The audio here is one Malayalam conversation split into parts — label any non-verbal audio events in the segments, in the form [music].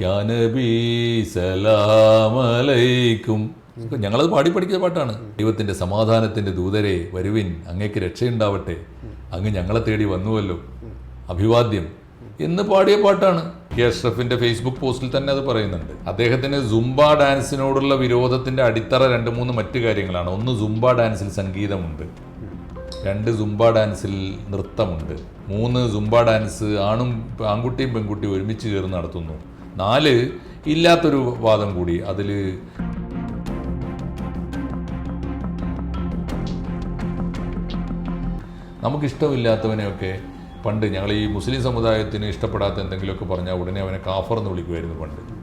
യാ നബി സലാമലൈക്കും. ഞങ്ങളത് പാടി പഠിക്കുന്ന പാട്ടാണ്. ദൈവത്തിന്റെ സമാധാനത്തിന്റെ ദൂതരെ വരുവിൻ അങ്ങേക്ക് രക്ഷയുണ്ടാവട്ടെ. അങ്ങ് ഞങ്ങളെ തേടി വന്നുവല്ലോ. അഭിവാദ്യം. എന്ന് പാടിയ പാട്ടാണ്. കെ അഷ്റഫിന്റെ ഫേസ്ബുക്ക് പോസ്റ്റിൽ തന്നെ അത് പറയുന്നുണ്ട്. അദ്ദേഹത്തിന് സുംബ ഡാൻസിനോടുള്ള വിരോധത്തിന്റെ അടിത്തറ രണ്ട് മൂന്ന് മറ്റു കാര്യങ്ങളാണ്. ഒന്ന് സുംബ ഡാൻസിൽ സംഗീതമുണ്ട്. രണ്ട് സുംബ ഡാൻസിൽ നൃത്തമുണ്ട്. മൂന്ന് സുംബ ഡാൻസ് ആണും ആൺകുട്ടിയും പെൺകുട്ടിയും ഒരുമിച്ച് ചേർന്ന് നടത്തുന്നു. നാല് ഇല്ലാത്തൊരു വാദം കൂടി. അതിൽ നമുക്കിഷ്ടമില്ലാത്തവനെയൊക്കെ പണ്ട് ഞങ്ങൾ ഈ മുസ്ലിം സമുദായത്തിന് ഇഷ്ടപ്പെടാത്ത എന്തെങ്കിലുമൊക്കെ പറഞ്ഞാൽ ഉടനെ അവനെ കാഫർ എന്ന് വിളിക്കുമായിരുന്നു പണ്ട്.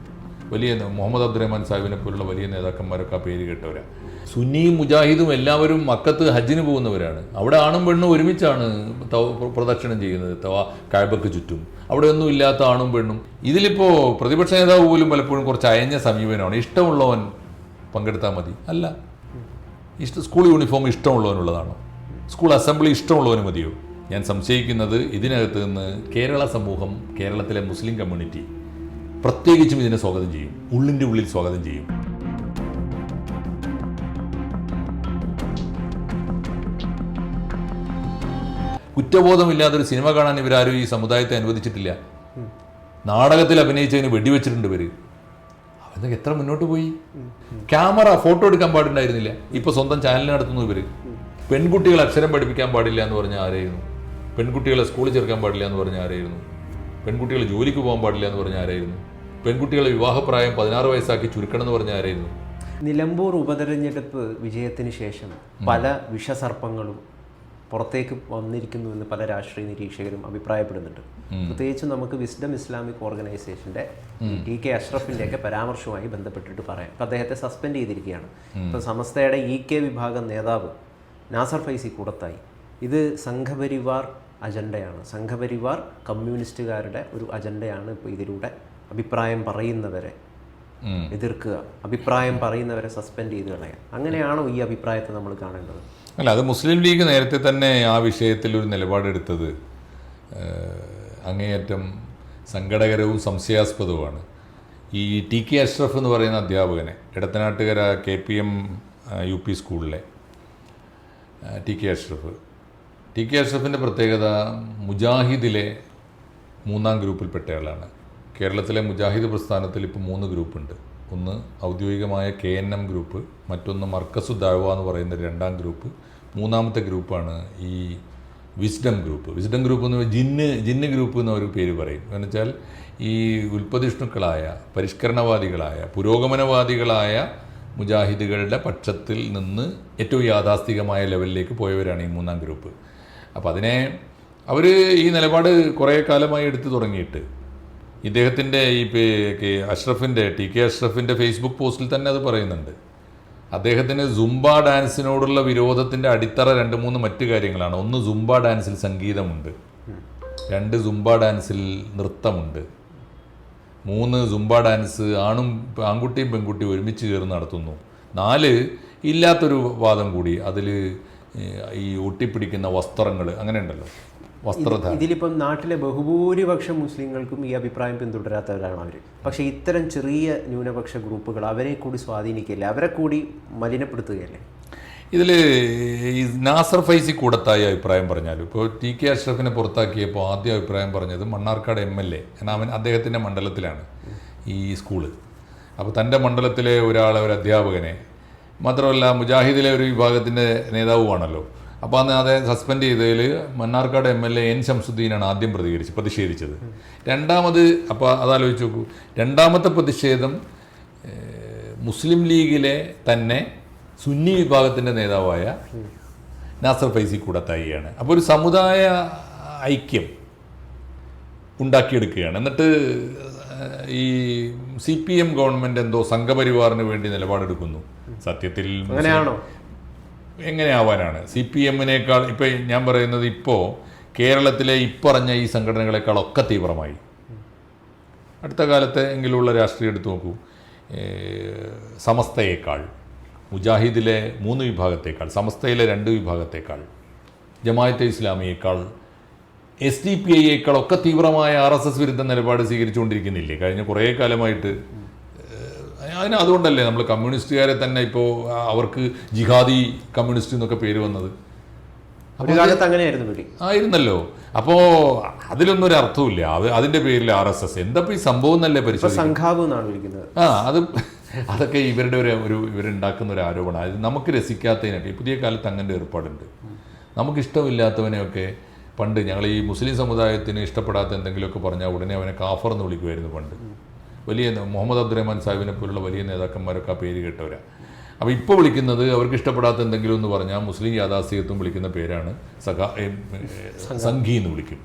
വലിയ മുഹമ്മദ് അബ്ദുറഹ്മാൻ സാഹിബിനെ പോലുള്ള വലിയ നേതാക്കന്മാരൊക്കെ ആ പേര് കേട്ടവരാണ് സുന്നിയും മുജാഹിദും എല്ലാവരും മക്കത്ത് ഹജ്ജിന് പോകുന്നവരാണ്. അവിടെ ആണും പെണ്ണും ഒരുമിച്ചാണ് പ്രദക്ഷിണം ചെയ്യുന്നത് തവ കായബക്ക് ചുറ്റും. അവിടെ ഒന്നും ഇല്ലാത്ത ആണും പെണ്ണും. ഇതിലിപ്പോൾ പ്രതിപക്ഷ നേതാവ് പോലും പലപ്പോഴും കുറച്ച് അയഞ്ഞ സമീപനമാണ്. ഇഷ്ടമുള്ളവൻ പങ്കെടുത്താൽ മതി. അല്ല. ഇഷ്ട സ്കൂൾ യൂണിഫോം ഇഷ്ടമുള്ളവനുള്ളതാണോ. സ്കൂൾ അസംബ്ലി ഇഷ്ടമുള്ളവന് മതിയോ? ഞാൻ സംശയിക്കുന്നത് ഇതിനകത്ത് നിന്ന് കേരള സമൂഹം കേരളത്തിലെ മുസ്ലിം കമ്മ്യൂണിറ്റി പ്രത്യേകിച്ചും ഇതിനെ സ്വാഗതം ചെയ്യും. ഉള്ളിന്റെ ഉള്ളിൽ സ്വാഗതം ചെയ്യും. കുറ്റബോധമില്ലാത്തൊരു സിനിമ കാണാൻ ഇവരാരും ഈ സമുദായത്തെ അനുവദിച്ചിട്ടില്ല. നാടകത്തിൽ അഭിനയിച്ചതിന് വെടിവെച്ചിട്ടുണ്ട് ഇവർ. അവനൊക്കെ എത്ര മുന്നോട്ട് പോയി? ക്യാമറ ഫോട്ടോ എടുക്കാൻ പാടുണ്ടായിരുന്നില്ല. ഇപ്പൊ സ്വന്തം ചാനൽ നടത്തുന്നു ഇവർ. പെൺകുട്ടികളെ അക്ഷരം പഠിപ്പിക്കാൻ പാടില്ല എന്ന് പറഞ്ഞ ആരായിരുന്നു? പെൺകുട്ടികളെ സ്കൂളിൽ ചേർക്കാൻ പാടില്ല എന്ന് പറഞ്ഞ ആരായിരുന്നു? പെൺകുട്ടികൾ ജോലിക്ക് പോകാൻ പാടില്ല എന്ന് പറഞ്ഞ ആരായിരുന്നു? പെൺകുട്ടികളെ വിവാഹപ്രായം പതിനാറ് വയസ്സാക്കി ചുരുക്കണം എന്ന് പറഞ്ഞ ആരായിരുന്നു? നിലമ്പൂർ ഉപതെരഞ്ഞെടുപ്പ് വിജയത്തിന് ശേഷം പല വിഷസർപ്പങ്ങളും പുറത്തേക്ക് വന്നിരിക്കുന്നു എന്ന് പല രാഷ്ട്രീയ നിരീക്ഷകരും അഭിപ്രായപ്പെടുന്നുണ്ട്. പ്രത്യേകിച്ച് നമുക്ക് വിസ്ഡം ഇസ്ലാമിക് ഓർഗനൈസേഷന്റെ ടി കെ അഷ്റഫിന്റെ ഒക്കെ പരാമർശവുമായി ബന്ധപ്പെട്ടിട്ട് പറയാം. ഇപ്പൊ അദ്ദേഹത്തെ സസ്പെൻഡ് ചെയ്തിരിക്കുകയാണ്. ഇപ്പൊ സമസ്തയുടെ ഇ കെ വിഭാഗം നേതാവ് നാസർ ഫൈസി കൂടത്തായി. ഇത് സംഘപരിവാർ അജണ്ടയാണ്. സംഘപരിവാർ കമ്മ്യൂണിസ്റ്റുകാരുടെ ഒരു അജണ്ടയാണ് ഇപ്പോൾ ഇതിലൂടെ അഭിപ്രായം പറയുന്നവരെ. എതിർക്കുക അഭിപ്രായം പറയുന്നവരെ സസ്പെൻഡ് ചെയ്ത് കളയാം അങ്ങനെയാണോ ഈ അഭിപ്രായത്തെ നമ്മൾ കാണേണ്ടത്? അല്ല അത് മുസ്ലിം ലീഗ് നേരത്തെ തന്നെ ആ വിഷയത്തിൽ ഒരു നിലപാടെടുത്തത് അങ്ങേയറ്റം സങ്കടകരവും സംശയാസ്പദവുമാണ്. ഈ ടി കെ അഷ്റഫ് എന്ന് പറയുന്ന അധ്യാപകനെ Edathanattukara K P M U P സ്കൂളിലെ T K Ashraf. T K അഷ്റഫിന്റെ പ്രത്യേകത മുജാഹിദിലെ മൂന്നാം ഗ്രൂപ്പിൽപ്പെട്ടയാളാണ്. കേരളത്തിലെ മുജാഹിദ് പ്രസ്ഥാനത്തിൽ ഇപ്പോൾ മൂന്ന് ഗ്രൂപ്പുണ്ട്. ഒന്ന് ഔദ്യോഗികമായ കെ എൻ എം ഗ്രൂപ്പ് മറ്റൊന്ന് മർക്കസു ദാഴ്വ എന്ന് പറയുന്ന രണ്ടാം ഗ്രൂപ്പ് മൂന്നാമത്തെ ഗ്രൂപ്പാണ് ഈ വിസ്ഡം ഗ്രൂപ്പ്. വിസ്ഡം ഗ്രൂപ്പ് എന്ന് ജിന്ന് ജിന്ന് ഗ്രൂപ്പ് എന്ന് പേര് പറയും. എന്ന് വെച്ചാൽ ഈ ഉൽപ്പതിഷ്ണുക്കളായ പരിഷ്കരണവാദികളായ പുരോഗമനവാദികളായ മുജാഹിദുകളുടെ പക്ഷത്തിൽ നിന്ന് ഏറ്റവും യാഥാസ്ഥികമായ ലെവലിലേക്ക് പോയവരാണ് ഈ മൂന്നാം ഗ്രൂപ്പ്. അപ്പോൾ അതിനെ അവർ ഈ നിലപാട് കുറേ കാലമായി എടുത്തു തുടങ്ങിയിട്ട് ഇദ്ദേഹത്തിന്റെ ഈ അഷ്റഫിന്റെ ടി കെ അഷ്റഫിന്റെ ഫേസ്ബുക്ക് പോസ്റ്റിൽ തന്നെ അത് പറയുന്നുണ്ട്. അദ്ദേഹത്തിന് സുംബ ഡാൻസിനോടുള്ള വിരോധത്തിന്റെ അടിത്തറ രണ്ട് മൂന്ന് മറ്റു കാര്യങ്ങളാണ്. ഒന്ന് സുംബ ഡാൻസിൽ സംഗീതമുണ്ട്. രണ്ട് സുംബ ഡാൻസിൽ നൃത്തമുണ്ട്. മൂന്ന് സുംബ ഡാൻസ് ആണും ആൺകുട്ടിയും പെൺകുട്ടിയും ഒരുമിച്ച് ചേർന്ന് നടത്തുന്നു. നാല് ഇല്ലാത്തൊരു വാദം കൂടി. അതിൽ ഈ ഒട്ടിപ്പിടിക്കുന്ന വസ്ത്രങ്ങൾ അങ്ങനെ ഉണ്ടല്ലോ വസ്ത്രധാരണം. ഇതിലിപ്പം നാട്ടിലെ ബഹുഭൂരിപക്ഷം മുസ്ലിങ്ങൾക്കും ഈ അഭിപ്രായം പിന്തുടരാത്തവരാണ് അവർ പക്ഷേ ഇത്തരം ചെറിയ ന്യൂനപക്ഷ ഗ്രൂപ്പുകൾ അവരെ കൂടി സ്വാധീനിക്കില്ലേ അവരെ കൂടി മലിനപ്പെടുത്തുകയല്ലേ? ഇതിൽ ഈ നാസർ ഫൈസി കൂടത്തായി അഭിപ്രായം പറഞ്ഞാലും ഇപ്പോൾ ടി കെ അഷ്റഫിനെ പുറത്താക്കിയപ്പോൾ ആദ്യ അഭിപ്രായം പറഞ്ഞത് മണ്ണാർക്കാട് എം എൽ എ അവൻ അദ്ദേഹത്തിന്റെ മണ്ഡലത്തിലാണ് ഈ സ്കൂൾ. അപ്പോൾ തന്റെ മണ്ഡലത്തിലെ ഒരാളെ ഒരു അധ്യാപകനെ മാത്രമല്ല മുജാഹിദിലെ ഒരു വിഭാഗത്തിന്റെ നേതാവുമാണല്ലോ. അപ്പോൾ അന്ന് അദ്ദേഹം സസ്പെൻഡ് ചെയ്തതിൽ Mannarkkad M L A N ശംസുദ്ദീനാണ് ആദ്യം പ്രതികരിച്ച് പ്രതിഷേധിച്ചത്. രണ്ടാമത് അപ്പോൾ അതാലോചിച്ച് നോക്കൂ. രണ്ടാമത്തെ പ്രതിഷേധം മുസ്ലിം ലീഗിലെ തന്നെ സുന്നി വിഭാഗത്തിന്റെ നേതാവായ നാസർ ഫൈസി കൂടത്തായിയാണ്. അപ്പോൾ ഒരു സമുദായ ഐക്യം ഉണ്ടാക്കിയെടുക്കുകയാണ്. എന്നിട്ട് ഈ സി പി എം ഗവൺമെന്റ് എന്തോ സംഘപരിവാറിന് വേണ്ടി നിലപാടെടുക്കുന്നു. സത്യത്തിൽ അങ്ങനെയാണോ? എങ്ങനെയാവാനാണ്? സി പി എമ്മിനേക്കാൾ ഇപ്പോൾ ഞാൻ പറയുന്നത് ഇപ്പോൾ കേരളത്തിലെ ഇപ്പറഞ്ഞ ഈ സംഘടനകളെക്കാൾ ഒക്കെ തീവ്രമായി. അടുത്ത കാലത്തെ എങ്കിലുള്ള രാഷ്ട്രീയം എടുത്തു നോക്കൂ. സമസ്തയേക്കാൾ മുജാഹിദിലെ മൂന്ന് വിഭാഗത്തേക്കാൾ സമസ്തയിലെ രണ്ട് വിഭാഗത്തേക്കാൾ ജമായത്തെ ഇസ്ലാമിയേക്കാൾ എസ് ഡി പി ഐയേക്കാളൊക്കെ തീവ്രമായ ആർ എസ് എസ് വിരുദ്ധ നിലപാട് സ്വീകരിച്ചുകൊണ്ടിരിക്കുന്നില്ലേ? കഴിഞ്ഞ കുറേ കാലമായിട്ട് അതിന് അതുകൊണ്ടല്ലേ നമ്മൾ കമ്മ്യൂണിസ്റ്റുകാരെ തന്നെ ഇപ്പോൾ അവർക്ക് ജിഹാദി കമ്മ്യൂണിസ്റ്റ് എന്നൊക്കെ പേര് വന്നത്? ഒരു കാലത്ത് അങ്ങനെയായിരുന്നു ആയിരുന്നല്ലോ. അപ്പോ അതിലൊന്നും ഒരു അർത്ഥമില്ല അത് അതിന്റെ പേരിൽ ആർ എസ് എസ്. എന്താ ഈ സംഭവം എന്നല്ലേ ഇപ്പൊ പരിശോധിക്കുന്നത്? ആ അത് [laughs] അതൊക്കെ ഇവരുടെ ഒരു ഒരു ഇവരുണ്ടാക്കുന്ന ഒരു ആരോപണം. അത് നമുക്ക് രസിക്കാത്തതിനൊക്കെ പുതിയ കാലത്ത് അങ്ങനെ ഏർപ്പാടുണ്ട്. നമുക്കിഷ്ടമില്ലാത്തവനെയൊക്കെ പണ്ട് ഞങ്ങൾ ഈ മുസ്ലിം സമുദായത്തിന് ഇഷ്ടപ്പെടാത്ത എന്തെങ്കിലുമൊക്കെ പറഞ്ഞാൽ ഉടനെ അവനെ കാഫർ എന്ന് വിളിക്കുമായിരുന്നു പണ്ട്. വലിയ മുഹമ്മദ് അബ്ദുറഹ്മാൻ സാഹിബിനെ പോലുള്ള വലിയ നേതാക്കന്മാരൊക്കെ ആ പേര് കേട്ടവരാണ് അപ്പോൾ ഇപ്പോൾ വിളിക്കുന്നത് അവർക്ക് ഇഷ്ടപ്പെടാത്ത എന്തെങ്കിലും എന്ന് പറഞ്ഞാൽ മുസ്ലിം യാഥാസ്ഥികത്വം വിളിക്കുന്ന പേരാണ് സഖാ സംഘി. എന്ന് വിളിക്കും.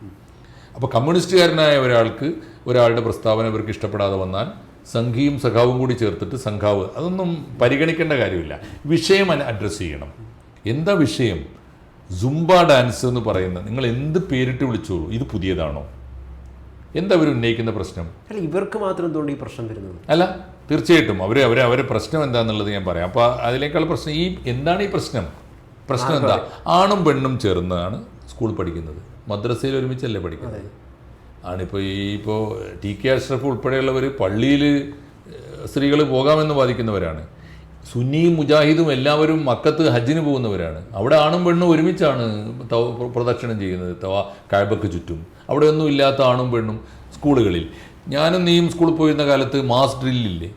അപ്പോൾ കമ്മ്യൂണിസ്റ്റുകാരനായ ഒരാൾക്ക് ഒരാളുടെ പ്രസ്താവന ഇവർക്ക് ഇഷ്ടപ്പെടാതെ വന്നാൽ സംഘിയും സഖാവും കൂടി ചേർത്തിട്ട് സംഘാവ് അതൊന്നും പരിഗണിക്കേണ്ട കാര്യമില്ല. വിഷയം അഡ്രസ്സ് ചെയ്യണം. എന്താ വിഷയം? സുംബ ഡാൻസ് എന്ന് പറയുന്നത് നിങ്ങൾ എന്ത് പേരിട്ട് വിളിച്ചോളൂ? ഇത് പുതിയതാണോ? എന്താ അവർ ഉന്നയിക്കുന്ന പ്രശ്നം? അല്ല ഇവർക്ക് മാത്രം എന്തുകൊണ്ട് ഈ പ്രശ്നം വരുന്നത്? അല്ല തീർച്ചയായിട്ടും. അവർ അവർ അവരെ പ്രശ്നം എന്താണെന്നുള്ളത് ഞാൻ പറയാം. അപ്പോൾ അതിലേക്കുള്ള പ്രശ്നം ഈ എന്താണ് ഈ പ്രശ്നം? പ്രശ്നം എന്താ? ആണും പെണ്ണും ചേർന്നാണ് സ്കൂൾ പഠിക്കുന്നത്. മദ്രസയിൽ ഒരുമിച്ചല്ലേ പഠിക്കുന്നത്? ആണിപ്പോൾ ഈ ഇപ്പോൾ ടി കെ അഷ്റഫ് ഉൾപ്പെടെയുള്ളവർ പള്ളിയിൽ സ്ത്രീകൾ പോകാമെന്ന് വാദിക്കുന്നവരാണ്. സുന്നിയും മുജാഹിദും എല്ലാവരും മക്കത്ത് ഹജ്ജിന് പോകുന്നവരാണ്. അവിടെ ആണും പെണ്ണും ഒരുമിച്ചാണ് പ്രദക്ഷിണം ചെയ്യുന്നത് തവ കായബക്ക് ചുറ്റും. അവിടെ ഒന്നും ഇല്ലാത്ത ആണും പെണ്ണും സ്കൂളുകളിൽ. ഞാനും നീയും സ്കൂളിൽ പോയിരുന്ന കാലത്ത് മാസ് ഡ്രില്ലില്ലേ?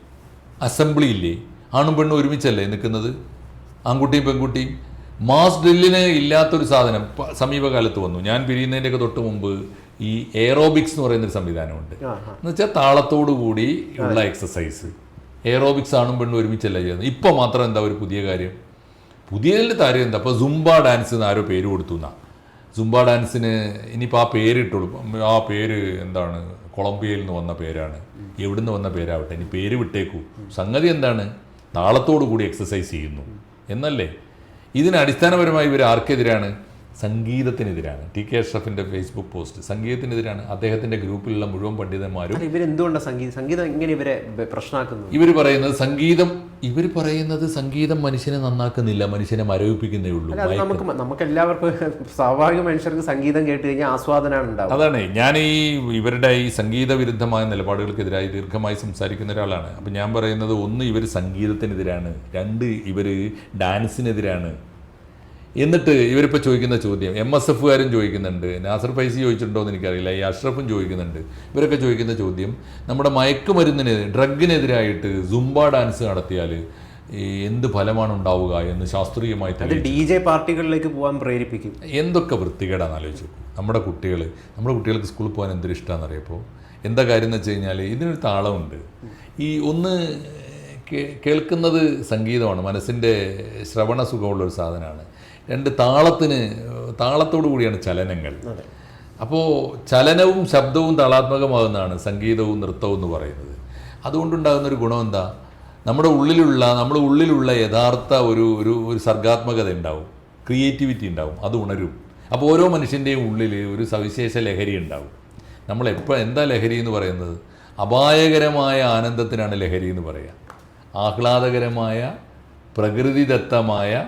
അസംബ്ലി ഇല്ലേ? ആണും പെണ്ണും ഒരുമിച്ചല്ലേ നിൽക്കുന്നത്? ആൺകുട്ടിയും പെൺകുട്ടിയും? മാസ് ഡ്രില്ലിന് ഇല്ലാത്തൊരു സാധനം സമീപകാലത്ത് വന്നു. ഞാൻ പിരിയുന്നതിന്റെയൊക്കെ തൊട്ട് മുമ്പ് ഈ എയറോബിക്സ് എന്ന് പറയുന്നൊരു സംവിധാനമുണ്ട്. എന്ന് വെച്ചാൽ താളത്തോടു കൂടി ഉള്ള എക്സസൈസ്. എയറോബിക്സ് ആണും പെണ്ണും ഒരുമിച്ചല്ല ചെയ്യുന്നത്? ഇപ്പം മാത്രം എന്താ ഒരു പുതിയ കാര്യം? പുതിയതിൽ കാര്യം എന്താ? അപ്പോൾ സുംബ ഡാൻസ് എന്ന് ആരോ പേര് കൊടുത്തു എന്നാ. സുംബ ഡാൻസിന് ഇനിയിപ്പോൾ ആ പേരിട്ടുള്ളൂ ആ പേര് എന്താണ്? കൊളംബിയയിൽ നിന്ന് വന്ന പേരാണ്. എവിടുന്ന് വന്ന പേരാവട്ടെ? ഇനി പേര് വിട്ടേക്കൂ. സംഗതി എന്താണ്? താളത്തോടു കൂടി എക്സസൈസ് ചെയ്യുന്നു. എന്നല്ലേ? ഇതിന് അടിസ്ഥാനപരമായി ഇവർ ആർക്കെതിരാണ്? സംഗീതത്തിനെതിരാണ്. ടി കെ അഷ്റഫിന്റെ ഫേസ്ബുക്ക് പോസ്റ്റ്. സംഗീതത്തിനെതിരാണ് അദ്ദേഹത്തിന്റെ ഗ്രൂപ്പിലുള്ള മുഴുവൻ പണ്ഡിതന്മാരും ഇവർ ഇവരെന്തുകൊണ്ടാണ് സംഗീതം സംഗീതം ഇങ്ങനെ ഇവരെ പ്രശ്നമാക്കുന്നു? പ്രശ്നമാക്കുന്നത് ഇവർ പറയുന്നത് സംഗീതം ഇവർ പറയുന്നത് സംഗീതം മനുഷ്യനെ നന്നാക്കുന്നില്ല മനുഷ്യനെ മരവിപ്പിക്കുന്നേ ഉള്ളൂ. നമുക്ക് നമുക്ക് എല്ലാവർക്കും [laughs] സ്വാഭാവിക മനുഷ്യർക്ക് സംഗീതം കേട്ട് കഴിഞ്ഞാൽ ആസ്വാദനമാണ് ഉണ്ടാവുക. അതാണ്. ഞാൻ ഈ ഇവരുടെ ഈ സംഗീത വിരുദ്ധമായ നിലപാടുകൾക്കെതിരായി ദീർഘമായി സംസാരിക്കുന്ന ഒരാളാണ്. അപ്പം ഞാൻ പറയുന്നത് ഒന്ന് ഇവർ സംഗീതത്തിനെതിരാണ്. രണ്ട് ഇവർ ഡാൻസിനെതിരാണ്. എന്നിട്ട് ഇവരിപ്പോൾ ചോദിക്കുന്ന ചോദ്യം. എം എസ് എഫുകാരും ചോദിക്കുന്നുണ്ട്. നാസർ ഫൈസി ചോദിച്ചിട്ടുണ്ടോ എന്ന് എനിക്കറിയില്ല. ഈ അഷ്റഫും ചോദിക്കുന്നുണ്ട്. ഇവരൊക്കെ ചോദിക്കുന്ന ചോദ്യം നമ്മുടെ മയക്കുമരുന്നിന് ഡ്രഗിനെതിരായിട്ട് സുംബ ഡാൻസ് നടത്തിയാൽ എന്ത് ഫലമാണ് ഉണ്ടാവുക എന്ന് ശാസ്ത്രീയമായി ഡി ജെ പാർട്ടികളിലേക്ക് പോകാൻ പ്രേരിപ്പിക്കും. എന്തൊക്കെ വൃത്തികേടാന്ന് ആലോചിച്ചു. നമ്മുടെ കുട്ടികൾ നമ്മുടെ കുട്ടികൾക്ക് സ്കൂളിൽ പോകാൻ എന്തൊരു ഇഷ്ടമാണെന്ന് അറിയപ്പോൾ എന്താ കാര്യം എന്ന് വെച്ച് കഴിഞ്ഞാൽ ഇതിനൊരു താളമുണ്ട്. ഈ ഒന്ന് കേൾക്കുന്നത് സംഗീതമാണ്. മനസ്സിന്റെ ശ്രവണ സുഖമുള്ള ഒരു സാധനമാണ്. രണ്ട് താളത്തിന് താളത്തോടു കൂടിയാണ് ചലനങ്ങൾ. അപ്പോൾ ചലനവും ശബ്ദവും താളാത്മകമാകുന്നതാണ് സംഗീതവും നൃത്തവും എന്ന് പറയുന്നത്. അതുകൊണ്ടുണ്ടാകുന്ന ഒരു ഗുണം എന്താ? നമ്മുടെ ഉള്ളിലുള്ള നമ്മുടെ ഉള്ളിലുള്ള യഥാർത്ഥ ഒരു ഒരു ഒരു സർഗാത്മകത ഉണ്ടാവും. ക്രിയേറ്റിവിറ്റി ഉണ്ടാവും. അത് ഉണരും. അപ്പോൾ ഓരോ മനുഷ്യന്റെയും ഉള്ളിൽ ഒരു സവിശേഷ ലഹരി ഉണ്ടാവും. നമ്മൾ എപ്പോൾ എന്താ ലഹരി എന്ന് പറയുന്നത്? അപായകരമായ ആനന്ദത്തിനാണ് ലഹരി എന്ന് പറയുക ആഹ്ലാദകരമായ പ്രകൃതിദത്തമായ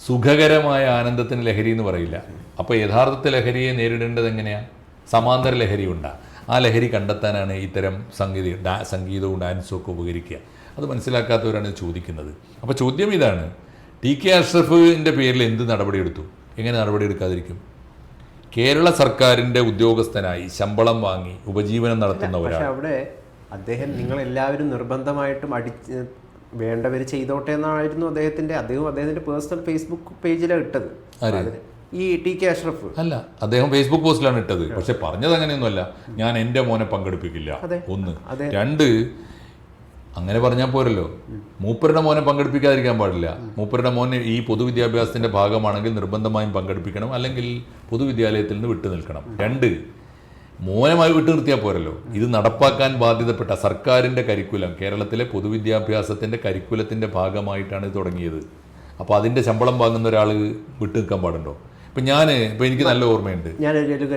സുഖകരമായ ആനന്ദത്തിന് ലഹരി എന്ന് പറയില്ല. അപ്പോൾ യഥാർത്ഥത്തെ ലഹരിയെ നേരിടേണ്ടത് എങ്ങനെയാണ് സമാന്തര ലഹരി ഉണ്ട്. ആ ലഹരി കണ്ടെത്താനാണ് ഇത്തരം സംഗീത ഡാ സംഗീതവും ഡാൻസും ഒക്കെ ഉപകരിക്കുക. അത് മനസ്സിലാക്കാത്തവരാണ് ചോദിക്കുന്നത്. അപ്പോൾ ചോദ്യം ഇതാണ്. ടി കെ അഷ്റഫിന്റെ പേരിൽ എന്ത് നടപടിയെടുത്തു? എങ്ങനെ നടപടിയെടുക്കാതിരിക്കും? കേരള സർക്കാരിന്റെ ഉദ്യോഗസ്ഥനായി ശമ്പളം വാങ്ങി ഉപജീവനം നടത്തുന്ന ഒരാൾ. അവിടെ അദ്ദേഹം നിങ്ങളെല്ലാവരും നിർബന്ധമായിട്ടും അടിച്ച് വേണ്ടവർ ചെയ്തോട്ടെ എന്നായിരുന്നു അദ്ദേഹത്തിന്റെ അദ്ദേഹം അദ്ദേഹത്തിന്റെ പേഴ്സണൽ ഫേസ്ബുക്ക് പേജിലാണ് ഇട്ടത്. ഈ ടി കെ അഷ്റഫ്. അല്ല അദ്ദേഹം ഫേസ്ബുക്ക് പോസ്റ്റിലാണ് ഇട്ടത്. പക്ഷെ പറഞ്ഞത് അങ്ങനെയൊന്നുമല്ല. ഞാൻ എന്റെ മോനെ പങ്കെടുപ്പിക്കില്ല. ഒന്ന്. രണ്ട് അങ്ങനെ പറഞ്ഞാൽ പോരല്ലോ. മൂപ്പരുടെ മോനെ പങ്കെടുപ്പിക്കാതിരിക്കാൻ പാടില്ല. മൂപ്പരുടെ മോനെ ഈ പൊതുവിദ്യാഭ്യാസത്തിന്റെ ഭാഗമാണെങ്കിൽ നിർബന്ധമായും പങ്കെടുപ്പിക്കണം. അല്ലെങ്കിൽ പൊതുവിദ്യാലയത്തിൽ നിന്ന് വിട്ടു നിൽക്കണം. രണ്ട് മോനമായി വിട്ടു നിർത്തിയാൽ പോരല്ലോ. ഇത് നടപ്പാക്കാൻ ബാധ്യതപ്പെട്ട സർക്കാരിന്റെ കരിക്കുലം കേരളത്തിലെ പൊതുവിദ്യാഭ്യാസത്തിന്റെ കരിക്കുലത്തിന്റെ ഭാഗമായിട്ടാണ് ഇത് തുടങ്ങിയത്. അപ്പോൾ അതിന്റെ ശമ്പളം വാങ്ങുന്ന ഒരാൾ വിട്ടു നിൽക്കാൻ പാടുണ്ടോ? ഇപ്പം ഞാൻ ഇപ്പം എനിക്ക് നല്ല ഓർമ്മയുണ്ട്. ഞാൻ ഒരു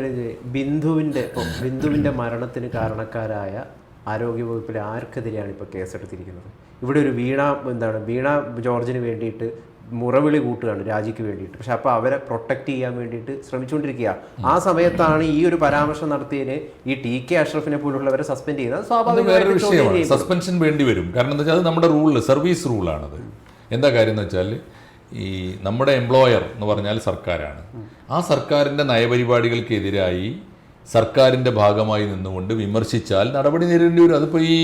ബിന്ദുവിന്റെ ബിന്ദുവിന്റെ മരണത്തിന് കാരണക്കാരായ ആരോഗ്യവകുപ്പിലെ ആർക്കെതിരെയാണ് ഇപ്പോൾ കേസെടുത്തിരിക്കുന്നത്? ഇവിടെ ഒരു വീണ എന്താണ് വീണ ജോർജിന് വേണ്ടിയിട്ട് മുറവിളി കൂട്ടുകയാണ് രാജിക്ക് വേണ്ടിയിട്ട്. പക്ഷെ അപ്പോൾ അവരെ പ്രൊട്ടക്റ്റ് ചെയ്യാൻ വേണ്ടിയിട്ട് ശ്രമിച്ചുകൊണ്ടിരിക്കുക ആ സമയത്താണ് ഈ ഒരു പരാമർശം നടത്തിയതിന് ഈ ടി കെ അഷ്റഫിനെ പോലുള്ളവരെ സസ്പെൻഡ് ചെയ്യുന്നത്. ചെയ്യും. സസ്പെൻഷൻ വേണ്ടി വരും. കാരണം എന്താ വെച്ചാൽ അത് നമ്മുടെ റൂളിൽ സർവീസ് റൂളാണത് എന്താ കാര്യം എന്ന് വെച്ചാൽ ഈ നമ്മുടെ എംപ്ലോയർ എന്ന് പറഞ്ഞാൽ സർക്കാരാണ്. ആ സർക്കാരിന്റെ നയപരിപാടികൾക്കെതിരായി സർക്കാരിന്റെ ഭാഗമായി നിന്നുകൊണ്ട് വിമർശിച്ചാൽ നടപടി നേരിടേണ്ടി വരും. അതിപ്പോൾ ഈ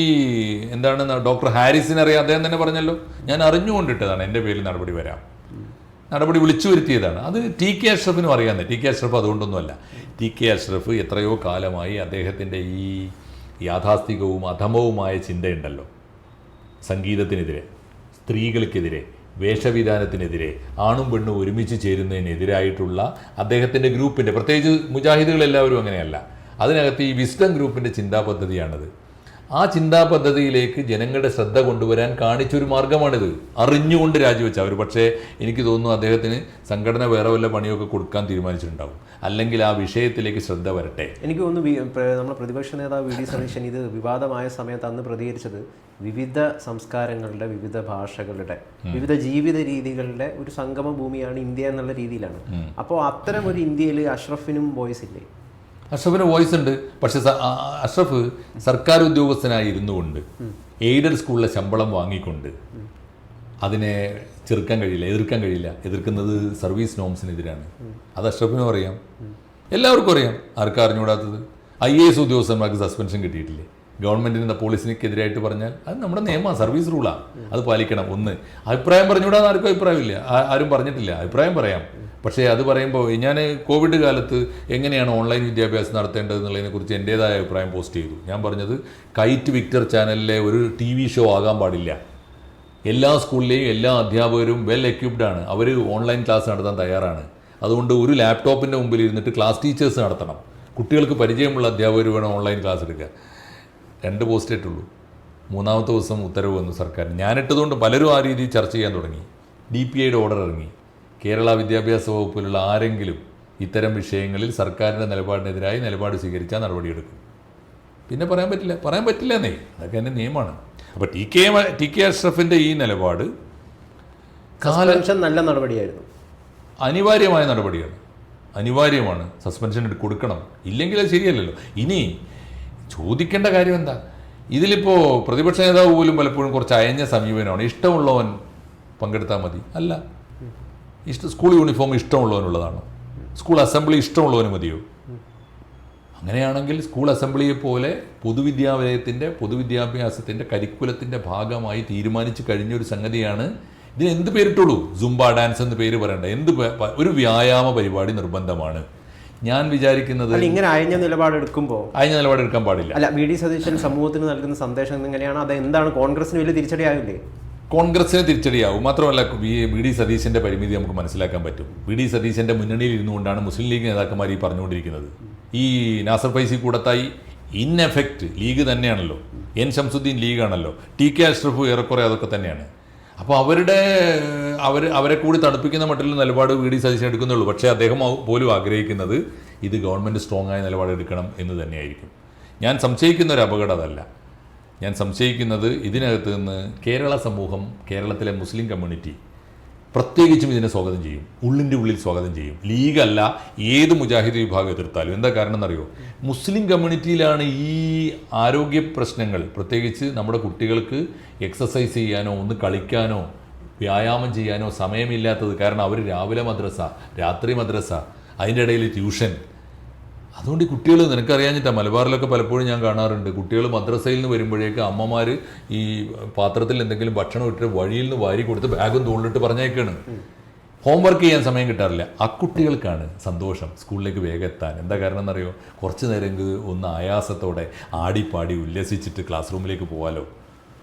എന്താണ് ഡോക്ടർ ഹാരിസിനെ അറിയാം. അദ്ദേഹം തന്നെ പറഞ്ഞല്ലോ. ഞാൻ അറിഞ്ഞുകൊണ്ടിട്ടതാണ് എന്റെ പേരിൽ നടപടി വരാം. നടപടി വിളിച്ചു വരുത്തിയതാണ്. അത് ടി കെ അഷ്റഫിനും അറിയാമെന്ന് ടി കെ അഷ്റഫ് അതുകൊണ്ടൊന്നുമല്ല. ടി കെ അഷ്റഫ് എത്രയോ കാലമായി അദ്ദേഹത്തിന്റെ ഈ യാഥാസ്ഥികവും അധമവുമായ ചിന്തയുണ്ടല്ലോ. സംഗീതത്തിനെതിരെ സ്ത്രീകൾക്കെതിരെ വേഷവിധാനത്തിനെതിരെ ആണും പെണ്ണും ഒരുമിച്ച് ചേരുന്നതിനെതിരായിട്ടുള്ള അദ്ദേഹത്തിന്റെ ഗ്രൂപ്പിന്റെ പ്രത്യേകിച്ച് മുജാഹിദുകളെല്ലാവരും അങ്ങനെയല്ല. അതിനകത്ത് ഈ വിസ്ഡം ഗ്രൂപ്പിന്റെ ചിന്താ പദ്ധതിയാണത്. ആ ചിന്താ പദ്ധതിയിലേക്ക് ജനങ്ങളുടെ ശ്രദ്ധ കൊണ്ടുവരാൻ കാണിച്ചൊരു മാർഗമാണിത്. അറിഞ്ഞുകൊണ്ട് രാജിവെച്ച അവർ പക്ഷേ എനിക്ക് തോന്നുന്നു അദ്ദേഹത്തിന് സംഘടന വേറെ വല്ല പണിയൊക്കെ കൊടുക്കാൻ തീരുമാനിച്ചിട്ടുണ്ടാവും. അല്ലെങ്കിൽ ആ വിഷയത്തിലേക്ക് ശ്രദ്ധ വരട്ടെ. എനിക്ക് തോന്നുന്നു നമ്മുടെ പ്രതിപക്ഷ നേതാവ് വി ഡി സതീശൻ ഇത് വിവാദമായ സമയത്ത് അന്ന് പ്രതികരിച്ചത് വിവിധ സംസ്കാരങ്ങളുടെ വിവിധ ഭാഷകളുടെ വിവിധ ജീവിത രീതികളുടെ ഒരു സംഗമ ഭൂമിയാണ് ഇന്ത്യ എന്നുള്ള രീതിയിലാണ്. അപ്പോൾ അത്തരം ഒരു ഇന്ത്യയിൽ അഷ്റഫിനും വോയിസ് ഇല്ലേ അഷ്റഫിന് വോയിസ് ഉണ്ട്. പക്ഷെ അഷ്റഫ് സർക്കാർ ഉദ്യോഗസ്ഥനായി കൊണ്ട് എയ്ഡഡ് സ്കൂളിലെ ശമ്പളം വാങ്ങിക്കൊണ്ട് അതിനെ ചെറുക്കാൻ കഴിയില്ല എതിർക്കാൻ കഴിയില്ല. എതിർക്കുന്നത് സർവീസ് നോംസിനെതിരാണ്. അത് അഷ്റഫിനും അറിയാം. എല്ലാവർക്കും അറിയാം. ആർക്കും അറിഞ്ഞുകൂടാത്തത്? ഐ എ എസ് ഉദ്യോഗസ്ഥന്മാർക്ക് സസ്പെൻഷൻ കിട്ടിയിട്ടില്ലേ? ഗവൺമെന്റിന്റെ പോളിസിനെതിരായിട്ട് പറഞ്ഞാൽ അത് നമ്മുടെ നിയമ സർവീസ് റൂളാണ് അത് പാലിക്കണം. ഒന്ന് അഭിപ്രായം പറഞ്ഞുകൂടാന്ന് ആർക്കും അഭിപ്രായമില്ല. ആരും പറഞ്ഞിട്ടില്ല. അഭിപ്രായം പറയാം. പക്ഷേ അത് പറയുമ്പോൾ ഞാൻ കോവിഡ് കാലത്ത് എങ്ങനെയാണ് ഓൺലൈൻ വിദ്യാഭ്യാസം നടത്തേണ്ടത് എന്നുള്ളതിനെ കുറിച്ച് എന്റേതായ അഭിപ്രായം പോസ്റ്റ് ചെയ്തു. ഞാൻ പറഞ്ഞത് കൈറ്റ് വിക്ടർ ചാനലിലെ ഒരു ടി വി ഷോ ആകാൻ പാടില്ല. എല്ലാ സ്കൂളിലെയും എല്ലാ അധ്യാപകരും വെൽ എക്യുപ്ഡ് ആണ്. അവർ ഓൺലൈൻ ക്ലാസ് നടത്താൻ തയ്യാറാണ്. അതുകൊണ്ട് ഒരു ലാപ്ടോപ്പിന്റെ മുമ്പിൽ ഇരുന്നിട്ട് ക്ലാസ് ടീച്ചേഴ്സ് നടത്തണം. കുട്ടികൾക്ക് പരിചയമുള്ള അധ്യാപകർ വേണം ഓൺലൈൻ ക്ലാസ് എടുക്കുക രണ്ട് പോസ്റ്റ് ഇട്ടുള്ളൂ. മൂന്നാമത്തെ ദിവസം ഉത്തരവ് വന്നു സർക്കാർ ഞാനിട്ടതുകൊണ്ട് പലരും ആ രീതിയിൽ ചർച്ച ചെയ്യാൻ തുടങ്ങി. ഡി പി ഐയുടെ ഓർഡർ ഇറങ്ങി. കേരള വിദ്യാഭ്യാസ വകുപ്പിലുള്ള ആരെങ്കിലും ഇത്തരം വിഷയങ്ങളിൽ സർക്കാരിന്റെ നിലപാടിനെതിരായി നിലപാട് സ്വീകരിച്ചാൽ നടപടിയെടുക്കും. പിന്നെ പറയാൻ പറ്റില്ല. പറയാൻ പറ്റില്ല എന്നേ അതൊക്കെ എന്റെ നിയമമാണ്. അപ്പോൾ ടി കെ ടി കെ അഷ്റഫിന്റെ ഈ നിലപാട് നല്ല നടപടിയായിരുന്നു. അനിവാര്യമായ നടപടിയാണ്. അനിവാര്യമാണ്. സസ്പെൻഷൻ കൊടുക്കണം. ഇല്ലെങ്കിൽ അത് ശരിയല്ലല്ലോ. ഇനി ചോദിക്കേണ്ട കാര്യം എന്താ? ഇതിലിപ്പോൾ പ്രതിപക്ഷ നേതാവ് പോലും പലപ്പോഴും കുറച്ച് അയഞ്ഞ സമീപനമാണ്. ഇഷ്ടമുള്ളവൻ പങ്കെടുത്താൽ മതി. അല്ല. ഇഷ്ട സ്കൂൾ യൂണിഫോം ഇഷ്ടമുള്ളവനുള്ളതാണോ. സ്കൂൾ അസംബ്ലി ഇഷ്ടമുള്ളവന് മതിയോ? അങ്ങനെയാണെങ്കിൽ സ്കൂൾ അസംബ്ലിയെ പോലെ പൊതുവിദ്യാലയത്തിന്റെ പൊതുവിദ്യാഭ്യാസത്തിന്റെ കരിക്കുലത്തിന്റെ ഭാഗമായി തീരുമാനിച്ചു കഴിഞ്ഞ ഒരു സംഗതിയാണ്. ഇതിന് എന്ത് പേരിട്ടുള്ളൂ സുംബ ഡാൻസ് എന്ന് പേര് പറയണ്ട. എന്ത് ഒരു വ്യായാമ പരിപാടി നിർബന്ധമാണ്. ഞാൻ വിചാരിക്കുന്നത് ഇങ്ങനെ അയഞ്ഞ നിലപാടെടുക്കുമ്പോൾ അയഞ്ഞ നിലപാടെടുക്കാൻ പാടില്ല. അല്ല വി. ഡി. സതീശൻ സമൂഹത്തിന് നൽകുന്ന സന്ദേശം എങ്ങനെയാണ്? അത് എന്താണ്? കോൺഗ്രസിന് വലിയ തിരിച്ചടിയാവില്ലേ? കോൺഗ്രസിന് തിരിച്ചടിയാവും. മാത്രമല്ല വി. വി. ഡി. സതീശന്റെ പരിമിതി നമുക്ക് മനസ്സിലാക്കാൻ പറ്റും. വി. ഡി. സതീശന്റെ മുന്നണിയിൽ ഇരുന്നുകൊണ്ടാണ് മുസ്ലിം ലീഗ് നേതാക്കന്മാർ ഈ പറഞ്ഞുകൊണ്ടിരിക്കുന്നത്. ഈ നാസർ ഫൈസി കൂടത്തായി ഇൻ എഫക്റ്റ് ലീഗ് തന്നെയാണല്ലോ. എൻ. ശംസുദ്ദീൻ ലീഗാണല്ലോ. ടി. കെ. അഷ്റഫ് ഏറെക്കുറെ അതൊക്കെ തന്നെയാണ്. അപ്പോൾ അവരുടെ അവർ അവരെ കൂടി തണുപ്പിക്കുന്ന മട്ടിൽ നിലപാട് വി ഡി സതീശൻ എടുക്കുന്നുള്ളൂ. പക്ഷേ അദ്ദേഹം പോലും ആഗ്രഹിക്കുന്നത് ഇത് ഗവൺമെന്റ് സ്ട്രോങ് ആയ നിലപാട് എടുക്കണം എന്ന് തന്നെയായിരിക്കും. ഞാൻ സംശയിക്കുന്ന ഒരു അപകടം അതല്ല. ഞാൻ സംശയിക്കുന്നത് ഇതിനകത്ത് നിന്ന് കേരള സമൂഹം കേരളത്തിലെ മുസ്ലിം കമ്മ്യൂണിറ്റി പ്രത്യേകിച്ചും ഇതിനെ സ്വാഗതം ചെയ്യും. ഉള്ളിന്റെ ഉള്ളിൽ സ്വാഗതം ചെയ്യും. ലീഗല്ല ഏത് മുജാഹിദ് വിഭാഗം എതിർത്താലും. എന്താ കാരണം എന്നറിയോ മുസ്ലിം കമ്മ്യൂണിറ്റിയിലാണ് ഈ ആരോഗ്യ പ്രശ്നങ്ങൾ. പ്രത്യേകിച്ച് നമ്മുടെ കുട്ടികൾക്ക് എക്സസൈസ് ചെയ്യാനോ ഒന്ന് കളിക്കാനോ വ്യായാമം ചെയ്യാനോ സമയമില്ലാത്തത്. കാരണം അവർ രാവിലെ മദ്രസ രാത്രി മദ്രസ അതിന്റെ ഇടയിൽ ട്യൂഷൻ അതുകൊണ്ട് ഈ കുട്ടികൾ നിനക്കറിയാഞ്ഞിട്ടാ മലബാറിലൊക്കെ പലപ്പോഴും ഞാൻ കാണാറുണ്ട്. കുട്ടികൾ മദ്രസയിൽ നിന്ന് വരുമ്പോഴേക്ക് അമ്മമാർ ഈ പാത്രത്തിൽ എന്തെങ്കിലും ഭക്ഷണം ഇട്ട് വഴിയിൽ നിന്ന് വാരി കൊടുത്ത് ബാഗും തോളിലിട്ട് പറഞ്ഞേക്കാണ് ഹോംവർക്ക് ചെയ്യാൻ സമയം കിട്ടാറില്ല. ആ കുട്ടികൾക്കാണ് സന്തോഷം സ്കൂളിലേക്ക് വേഗം എത്താൻ. എന്താ കാരണം എന്നറിയോ കുറച്ച് നേരം ഒന്ന് ആയാസത്തോടെ ആടിപ്പാടി ഉല്ലസിച്ചിട്ട് ക്ലാസ് റൂമിലേക്ക് പോകാലോ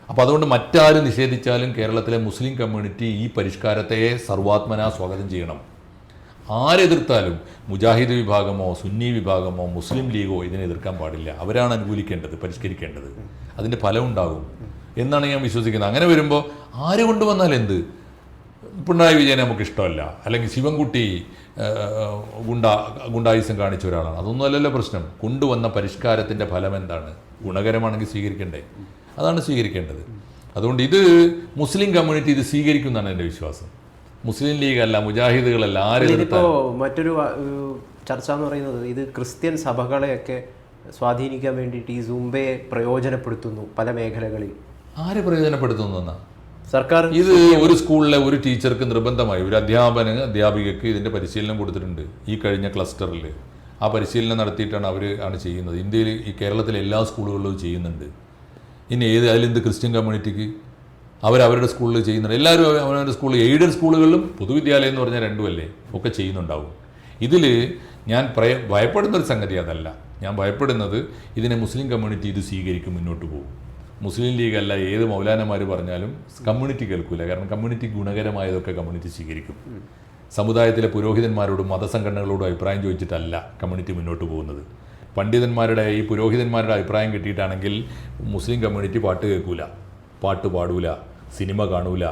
അപ്പോൾ അതുകൊണ്ട് മറ്റാരും നിഷേധിച്ചാലും കേരളത്തിലെ മുസ്ലിം കമ്മ്യൂണിറ്റി ഈ പരിഷ്കാരത്തെ സർവാത്മന സ്വാഗതം ചെയ്യണം. ആരെതിർത്താലും മുജാഹിദ് വിഭാഗമോ സുന്നി വിഭാഗമോ മുസ്ലിം ലീഗോ ഇതിനെ എതിർക്കാൻ പാടില്ല. അവരാണ് അനുകൂലിക്കേണ്ടത് പരിഷ്കരിക്കേണ്ടത്. അതിന്റെ ഫലം ഉണ്ടാകും എന്നാണ് ഞാൻ വിശ്വസിക്കുന്നത്. അങ്ങനെ വരുമ്പോൾ ആര് കൊണ്ടുവന്നാൽ എന്ത്? പിണറായി വിജയനെ നമുക്ക് ഇഷ്ടമല്ല. അല്ലെങ്കിൽ ശിവൻകുട്ടി ഗുണ്ടാ ഗുണ്ട ഗുണ്ടായുസം കാണിച്ച ഒരാളാണ്. അതൊന്നും അല്ലല്ലോ പ്രശ്നം. കൊണ്ടുവന്ന പരിഷ്കാരത്തിന്റെ ഫലം എന്താണ്? ഗുണകരമാണെങ്കിൽ സ്വീകരിക്കണ്ടേ? അതാണ് സ്വീകരിക്കേണ്ടത്. അതുകൊണ്ട് ഇത് മുസ്ലിം കമ്മ്യൂണിറ്റി ഇത് സ്വീകരിക്കും എന്നാണ് എന്റെ വിശ്വാസം. മുസ്ലിം ലീഗല്ല മുജാഹിദുകളല്ല ആരും ഇപ്പോൾ മറ്റൊരു ചർച്ച എന്ന് പറയുന്നത് ഇത് ക്രിസ്ത്യൻ സഭകളെയൊക്കെ സ്വാധീനിക്കാൻ വേണ്ടിയിട്ട് ഈ സുംബയെ പ്രയോജനപ്പെടുത്തുന്നു പല മേഖലകളിൽ. ആര് പ്രയോജനപ്പെടുത്തുന്നു സർക്കാർ ഇത് ഒരു സ്കൂളിലെ ഒരു ടീച്ചർക്ക് നിർബന്ധമായി ഒരു അധ്യാപന അധ്യാപികയ്ക്ക് ഇതിന്റെ പരിശീലനം കൊടുത്തിട്ടുണ്ട് ഈ കഴിഞ്ഞ ക്ലസ്റ്ററിൽ ആ പരിശീലനം നടത്തിയിട്ടാണ് അവർ ആണ് ചെയ്യുന്നത്. ഇന്ത്യയിൽ ഈ കേരളത്തിലെ എല്ലാ സ്കൂളുകളിലും ചെയ്യുന്നുണ്ട്. ഇനി ഏത് അതിലെന്ത് ക്രിസ്ത്യൻ കമ്മ്യൂണിറ്റിക്ക്? അവരവരുടെ സ്കൂളിൽ ചെയ്യുന്നുണ്ട്. എല്ലാവരും അവരവരുടെ സ്കൂളിൽ എയ്ഡഡ് സ്കൂളുകളിലും പൊതുവിദ്യാലയം എന്ന് പറഞ്ഞാൽ രണ്ടുമല്ലേ? ഒക്കെ ചെയ്യുന്നുണ്ടാവും. ഇതിൽ ഞാൻ പ്രയ ഭയപ്പെടുന്ന ഒരു സംഗതി അതല്ല. ഞാൻ ഭയപ്പെടുന്നത് ഇതിനെ മുസ്ലിം കമ്മ്യൂണിറ്റി ഇത് സ്വീകരിക്കും മുന്നോട്ട് പോകും. മുസ്ലിം ലീഗ് അല്ല ഏത് മൗലാനമാർ പറഞ്ഞാലും കമ്മ്യൂണിറ്റി കേൾക്കില്ല കാരണം കമ്മ്യൂണിറ്റി ഗുണകരമായതൊക്കെ കമ്മ്യൂണിറ്റി സ്വീകരിക്കും. സമുദായത്തിലെ പുരോഹിതന്മാരോടും മതസംഘടനകളോടും അഭിപ്രായം ചോദിച്ചിട്ടല്ല കമ്മ്യൂണിറ്റി മുന്നോട്ട് പോകുന്നത്. പണ്ഡിതന്മാരുടെ ഈ പുരോഹിതന്മാരുടെ അഭിപ്രായം കിട്ടിയിട്ടാണെങ്കിൽ മുസ്ലിം കമ്മ്യൂണിറ്റി പാട്ട് കേൾക്കൂല. പാട്ട് പാടൂല. സിനിമ കാണൂല.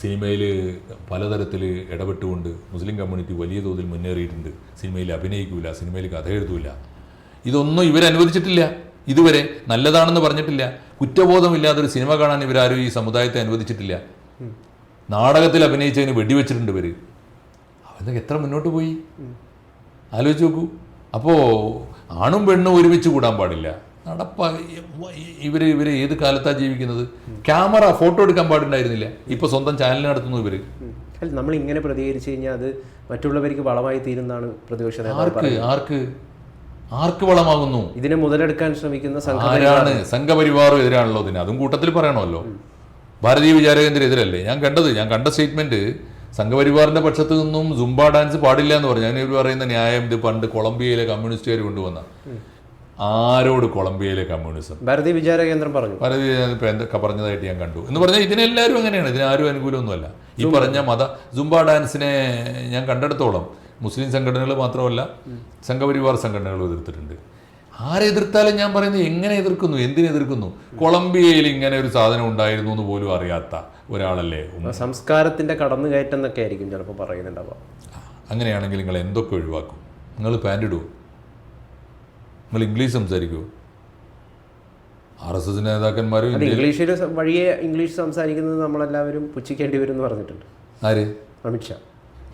സിനിമയിൽ പലതരത്തിൽ ഇടപെട്ടുകൊണ്ട് മുസ്ലിം കമ്മ്യൂണിറ്റി വലിയ തോതിൽ മുന്നേറിയിട്ടുണ്ട്. സിനിമയിൽ അഭിനയിക്കൂല സിനിമയിൽ കഥ എഴുതൂല ഇതൊന്നും ഇവരനുവദിച്ചിട്ടില്ല ഇതുവരെ നല്ലതാണെന്ന് പറഞ്ഞിട്ടില്ല. കുറ്റബോധമില്ലാതൊരു സിനിമ കാണാൻ ഇവരാരും ഈ സമുദായത്തെ അനുവദിച്ചിട്ടില്ല. നാടകത്തിൽ അഭിനയിച്ചതിന് വെടിവെച്ചിട്ടുണ്ട് ഇവർ അവരൊക്കെ എത്ര മുന്നോട്ട് പോയി? ആലോചിച്ച് നോക്കൂ. അപ്പോൾ ആണും പെണ്ണും ഒരുമിച്ച് കൂടാൻ പാടില്ല. നടപ്പ ഇവർ ഇവർ ഏത് കാലത്താണ് ജീവിക്കുന്നത്? ക്യാമറ ഫോട്ടോ എടുക്കാൻ പാടുണ്ടായിരുന്നില്ല. ഇപ്പോൾ സ്വന്തം ചാനൽ നടത്തുന്നു ഇവർ. അല്ല നമ്മൾ ഇങ്ങനെ പ്രതികരിച്ചു കഴിഞ്ഞാൽ അത് മറ്റുള്ളവർക്ക് വളമായി തീരുന്നതാണ് പ്രതിപക്ഷ ആർക്ക്? ആർക്ക്? ആർക്ക് വളമാകുന്നു? ഇതിനെ മുതലെടുക്കാൻ ശ്രമിക്കുന്ന ആരാണ്? സംഘപരിവാറും എതിരാണല്ലോ ഇതിന്. അതും കൂട്ടത്തിൽ പറയണമല്ലോ. ഭാരതീയ വിചാരകേന്ദ്ര എതിരല്ലേ? ഞാൻ കണ്ടത് ഞാൻ കണ്ട സ്റ്റേറ്റ്മെന്റ് സംഘപരിവാറിന്റെ പക്ഷത്തു നിന്നും സുംബ ഡാൻസ് പാടില്ല എന്ന് പറഞ്ഞു. ഞാൻ ഇവർ പറയുന്ന ന്യായം ഇത് പണ്ട് കൊളംബിയയിലെ കമ്മ്യൂണിസ്റ്റുകാർ കൊണ്ടുവന്ന. ആരോട് കൊളംബിയയിലെ കമ്മ്യൂണിസം? ഭാരതീയ വിചാര കേന്ദ്രം പറഞ്ഞു. ഭാരതീയ ജനത ഇപ്പൊ എന്തൊക്കെ പറഞ്ഞതായിട്ട് ഞാൻ കണ്ടു. എന്ന് പറഞ്ഞാൽ ഇതിനെല്ലാവരും അങ്ങനെയാണ്. ഇതിനാരും അനുകൂലമൊന്നുമല്ല. ഈ പറഞ്ഞ മത ജുംബ ഡാൻസിനെ ഞാൻ കണ്ടെടുത്തോളം. മുസ്ലിം സംഘടനകൾ മാത്രമല്ല സംഘപരിവാർ സംഘടനകളും എതിർത്തിട്ടുണ്ട്. ആരെ എതിർത്താലും ഞാൻ പറയുന്നത് എങ്ങനെ എതിർക്കുന്നു? എന്തിനെ എതിർക്കുന്നു? കൊളംബിയയിൽ ഇങ്ങനെ ഒരു സാധനം ഉണ്ടായിരുന്നു എന്ന് പോലും അറിയാത്ത ഒരാളല്ലേ. സംസ്കാരത്തിന്റെ കടന്നുകയറ്റം എന്നൊക്കെ ആയിരിക്കും ചിലപ്പോൾ പറയുന്നുണ്ടാവുക. അങ്ങനെയാണെങ്കിൽ നിങ്ങൾ എന്തൊക്കെ ഒഴിവാക്കും? നിങ്ങൾ പാന്റ് ഇടുമോ നിങ്ങൾ ഇംഗ്ലീഷ് സംസാരിക്കുമോ ആർ എസ് എസ് നേതാക്കന്മാരും ഇംഗ്ലീഷിൽ വഴിയെ ഇംഗ്ലീഷ് സംസാരിക്കുന്നത് നമ്മളെല്ലാവരും പുച്ഛിക്കേണ്ടി വരും എന്ന് പറഞ്ഞിട്ടുണ്ട്. ആര്? അമിത്ഷാ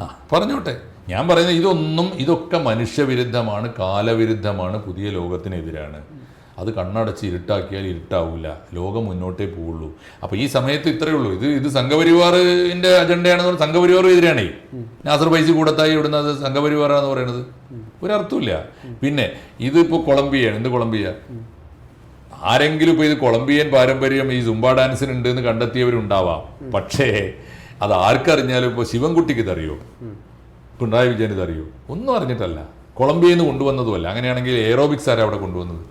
ആ പറഞ്ഞോട്ടെ. ഞാൻ പറയുന്നത് ഇതൊന്നും ഇതൊക്കെ മനുഷ്യവിരുദ്ധമാണ് കാലവിരുദ്ധമാണ് പുതിയ ലോകത്തിനെതിരാണ്. അത് കണ്ണടച്ച് ഇരുട്ടാക്കിയാൽ ഇരുട്ടാവില്ല ലോകം മുന്നോട്ടേ പോവുള്ളൂ അപ്പോൾ ഈ സമയത്ത് ഇത്രയേ ഉള്ളൂ. ഇത് ഇത് സംഘപരിവാറിന്റെ അജണ്ടയാണെന്ന് പറഞ്ഞാൽ സംഘപരിവാറും എതിരാണേ. നാസർ പൈസ കൂടത്തായി ഇവിടുന്നത് സംഘപരിവാറാണെന്ന് പറയുന്നത് ഒരർത്ഥമില്ല പിന്നെ ഇതിപ്പോൾ കൊളംബിയാണ് എന്ത് കൊളംബിയ? ആരെങ്കിലും ഇപ്പോൾ ഇത് കൊളംബിയൻ പാരമ്പര്യം ഈ സുംബ ഡാൻസിനുണ്ട് എന്ന് കണ്ടെത്തിയവരുണ്ടാവാം പക്ഷേ അത് ആർക്കറിഞ്ഞാലും ഇപ്പോൾ ശിവൻകുട്ടിക്ക് ഇതറിയോ പിണറായി വിജയൻ ഇതറിയോ ഒന്നും അറിഞ്ഞിട്ടല്ല. കൊളംബിയയിൽ നിന്ന് കൊണ്ടുവന്നതുമല്ല. അങ്ങനെയാണെങ്കിൽ എയറോബിക്സ് ആരാ അവിടെ കൊണ്ടുവന്നത്?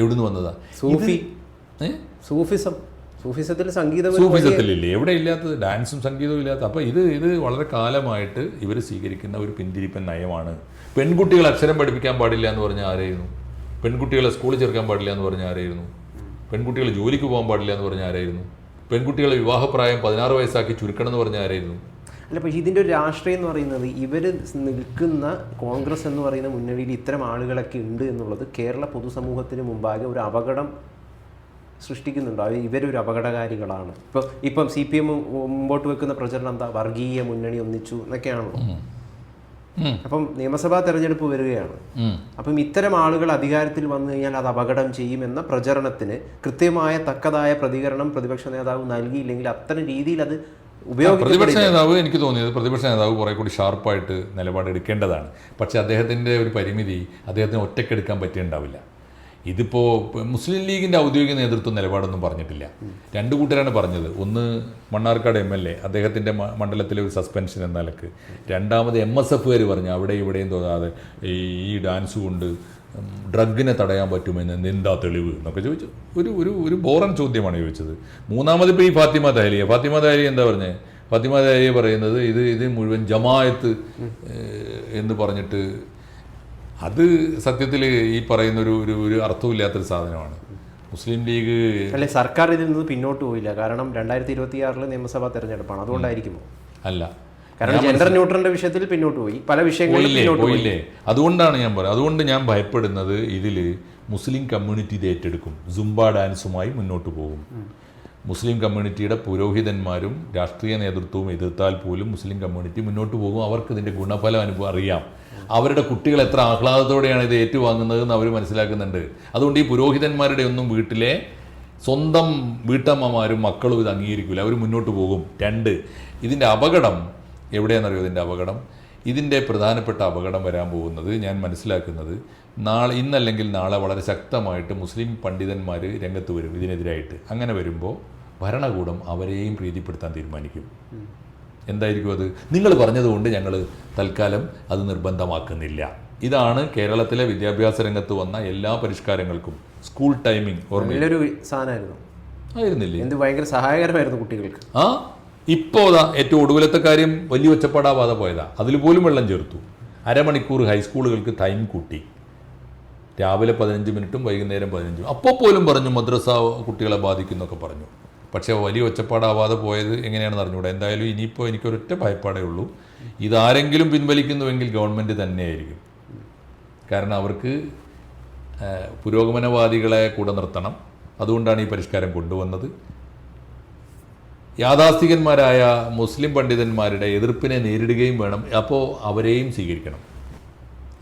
എവിടുന്ന് വന്നതാ? സൂഫി. സൂഫിസം. സൂഫിസത്തിൽ സംഗീതം സൂഫിസത്തിലില്ലേ? എവിടെ ഇല്ലാത്തത്? ഡാൻസും സംഗീതവും ഇല്ലാത്ത. അപ്പോൾ ഇത് ഇത് വളരെ കാലമായിട്ട് ഇവർ സ്വീകരിക്കുന്ന ഒരു പിന്തിരിപ്പൻ നയമാണ് പെൺകുട്ടികൾ അക്ഷരം പഠിപ്പിക്കാൻ പാടില്ല എന്ന് പറഞ്ഞാൽ ആരായിരുന്നു? പെൺകുട്ടികളെ സ്കൂളിൽ ചേർക്കാൻ പാടില്ല എന്ന് പറഞ്ഞാൽ ആരായിരുന്നു? പെൺകുട്ടികൾ ജോലിക്ക് പോകാൻ പാടില്ല എന്ന് പറഞ്ഞാൽ ആരായിരുന്നു? പെൺകുട്ടികളെ വിവാഹപ്രായം പതിനാറ് വയസ്സാക്കി ചുരുക്കണം എന്ന് പറഞ്ഞാൽ ആരായിരുന്നു? അല്ല പക്ഷേ ഇതിന്റെ ഒരു രാഷ്ട്രീയം എന്ന് പറയുന്നത് ഇവർ നിൽക്കുന്ന കോൺഗ്രസ് എന്ന് പറയുന്ന മുന്നണിയിൽ ഇത്തരം ആളുകളൊക്കെ ഉണ്ട് എന്നുള്ളത് കേരള പൊതുസമൂഹത്തിന് മുമ്പാകെ ഒരു അപകടം സൃഷ്ടിക്കുന്നുണ്ട്. അവർ ഇവരൊരു അപകടകാരികളാണ്. ഇപ്പോൾ ഇപ്പം സി പി എം മുമ്പോട്ട് വെക്കുന്ന പ്രചരണം എന്താ? വർഗീയ മുന്നണി ഒന്നിച്ചു എന്നൊക്കെയാണല്ലോ. അപ്പം നിയമസഭാ തെരഞ്ഞെടുപ്പ് വരികയാണ്. അപ്പം ഇത്തരം ആളുകൾ അധികാരത്തിൽ വന്നു കഴിഞ്ഞാൽ അത് അപകടം ചെയ്യുമെന്ന പ്രചരണത്തിന് കൃത്യമായ തക്കതായ പ്രതികരണം പ്രതിപക്ഷ നേതാവ് നൽകിയില്ലെങ്കിൽ അത്തരം രീതിയിൽ അത് പ്രതിപക്ഷ നേതാവ് എനിക്ക് തോന്നിയത് പ്രതിപക്ഷ നേതാവ് കുറെ കൂടി ഷാർപ്പായിട്ട് നിലപാട് എടുക്കേണ്ടതാണ്. പക്ഷേ അദ്ദേഹത്തിന്റെ ഒരു പരിമിതി അദ്ദേഹത്തിന് ഒറ്റയ്ക്കെടുക്കാൻ പറ്റിയിട്ടുണ്ടാവില്ല. ഇതിപ്പോൾ മുസ്ലിം ലീഗിന്റെ ഔദ്യോഗിക നേതൃത്വം നിലപാടൊന്നും പറഞ്ഞിട്ടില്ല. രണ്ട് കൂട്ടരാണ് പറഞ്ഞത്. ഒന്ന് മണ്ണാർക്കാട് എം എൽ എ അദ്ദേഹത്തിന്റെ മണ്ഡലത്തിലെ ഒരു സസ്പെൻഷൻ എന്ന നിലയ്ക്ക്. രണ്ടാമത് എം എസ് എഫുകാർ പറഞ്ഞു അവിടെ ഇവിടെയും തോന്നാതെ ഈ ഡാൻസ് കൊണ്ട് ഡ്രഗിനെ തടയാൻ പറ്റുമെന്ന് നിന്ദാ തെളിവ് എന്നൊക്കെ ചോദിച്ചു. ഒരു ഒരു ഒരു ബോറൻ ചോദ്യമാണ് ചോദിച്ചത്. മൂന്നാമത് ഇപ്പോൾ ഈ ഫാത്തിമ ദഹലിയ ഫാത്തിമ ദഹലിയ എന്താ പറഞ്ഞത് ഫാത്തിമ ദഹലിയ പറയുന്നത് ഇത് ഇത് മുഴുവൻ ജമായത്ത് എന്ന് പറഞ്ഞിട്ട് അത് സത്യത്തിൽ ഈ പറയുന്ന ഒരു ഒരു ഒരു അർത്ഥമില്ലാത്തൊരു സാധനമാണ്. മുസ്ലിം ലീഗ് അല്ലെ സർക്കാർ ഇതിൽ നിന്ന് പിന്നോട്ട് പോയില്ല. കാരണം രണ്ടായിരത്തി ഇരുപത്തി ആറിലെ നിയമസഭാ തെരഞ്ഞെടുപ്പാണ്. അതുകൊണ്ടായിരിക്കുമോ? അല്ല. കാരണം ജെൻഡർ ന്യൂട്രലിന്റെ വിഷയത്തിൽ പിന്നോട്ട് പോയി. പല വിഷയങ്ങളിലും പോയില്ലേ അതുകൊണ്ടാണ് ഞാൻ പറയുന്നത്. അതുകൊണ്ട് ഞാൻ ഭയപ്പെടുന്നത് ഇതിൽ മുസ്ലിം കമ്മ്യൂണിറ്റി ഇത് ഏറ്റെടുക്കും. സുംബ ഡാൻസുമായി മുന്നോട്ട് പോകും. മുസ്ലിം കമ്മ്യൂണിറ്റിയുടെ പുരോഹിതന്മാരും രാഷ്ട്രീയ നേതൃത്വവും എതിർത്താൽ പോലും മുസ്ലിം കമ്മ്യൂണിറ്റി മുന്നോട്ട് പോകും. അവർക്ക് ഇതിന്റെ ഗുണഫലം അനുഭവം അറിയാം. അവരുടെ കുട്ടികൾ എത്ര ആഹ്ലാദത്തോടെയാണ് ഇത് ഏറ്റുവാങ്ങുന്നതെന്ന് അവർ മനസ്സിലാക്കുന്നുണ്ട്. അതുകൊണ്ട് ഈ പുരോഹിതന്മാരുടെ ഒന്നും വീട്ടിലെ സ്വന്തം വീട്ടമ്മമാരും മക്കളും ഇത് അംഗീകരിക്കില്ല അവർ മുന്നോട്ട് പോകും. രണ്ട് ഇതിന്റെ അപകടം എവിടെയാണെന്നറിയോ ഇതിന്റെ അപകടം? ഇതിന്റെ പ്രധാനപ്പെട്ട അപകടം വരാൻ പോകുന്നത് ഞാൻ മനസ്സിലാക്കുന്നത് നാളെ ഇന്നല്ലെങ്കിൽ നാളെ വളരെ ശക്തമായിട്ട് മുസ്ലിം പണ്ഡിതന്മാർ രംഗത്ത് വരും ഇതിനെതിരായിട്ട്. അങ്ങനെ വരുമ്പോൾ ഭരണകൂടം അവരെയും പ്രീതിപ്പെടുത്താൻ തീരുമാനിക്കും. എന്തായിരിക്കും അത്? നിങ്ങൾ പറഞ്ഞതുകൊണ്ട് ഞങ്ങൾ തൽക്കാലം അത് നിർബന്ധമാക്കുന്നില്ല. ഇതാണ് കേരളത്തിലെ വിദ്യാഭ്യാസ രംഗത്ത് വന്ന എല്ലാ പരിഷ്കാരങ്ങൾക്കും സ്കൂൾ ടൈമിംഗ് ഓർമ്മ നല്ലൊരു സാധനമായിരുന്നു. ആയിരുന്നില്ലേ? എന്ത് ഭയങ്കര സഹായകരമായിരുന്നു കുട്ടികൾക്ക്. ആ? ഇപ്പോൾ ഏറ്റവും ഒടുവിലത്തെ കാര്യം വലിയ ഒച്ചപ്പാടാവാതെ പോയതാ. അതിൽ പോലും വെള്ളം ചേർത്തു. അരമണിക്കൂർ ഹൈസ്കൂളുകൾക്ക് ടൈം കൂട്ടി. രാവിലെ പതിനഞ്ച് മിനിറ്റും വൈകുന്നേരം പതിനഞ്ചും. അപ്പോൾ പോലും പറഞ്ഞു മദ്രസ കുട്ടികളെ ബാധിക്കുന്നൊക്കെ പറഞ്ഞു. പക്ഷേ വലിയ ഒച്ചപ്പാടാവാതെ പോയത് എങ്ങനെയാണെന്ന് അറിഞ്ഞൂടാ എന്തായാലും ഇനിയിപ്പോൾ എനിക്കൊരൊറ്റ ഭയപ്പാടേ ഉള്ളൂ. ഇതാരെങ്കിലും പിൻവലിക്കുന്നുവെങ്കിൽ ഗവൺമെന്റ് തന്നെയായിരിക്കും. കാരണം അവർക്ക് പുരോഗമനവാദികളെ കൂടെ നിർത്തണം. അതുകൊണ്ടാണ് ഈ പരിഷ്കാരം കൊണ്ടുവന്നത്. യാഥാസ്ഥികന്മാരായ മുസ്ലിം പണ്ഡിതന്മാരുടെ എതിർപ്പിനെ നേരിടുകയും വേണം. അപ്പോൾ അവരെയും സ്വീകരിക്കണം.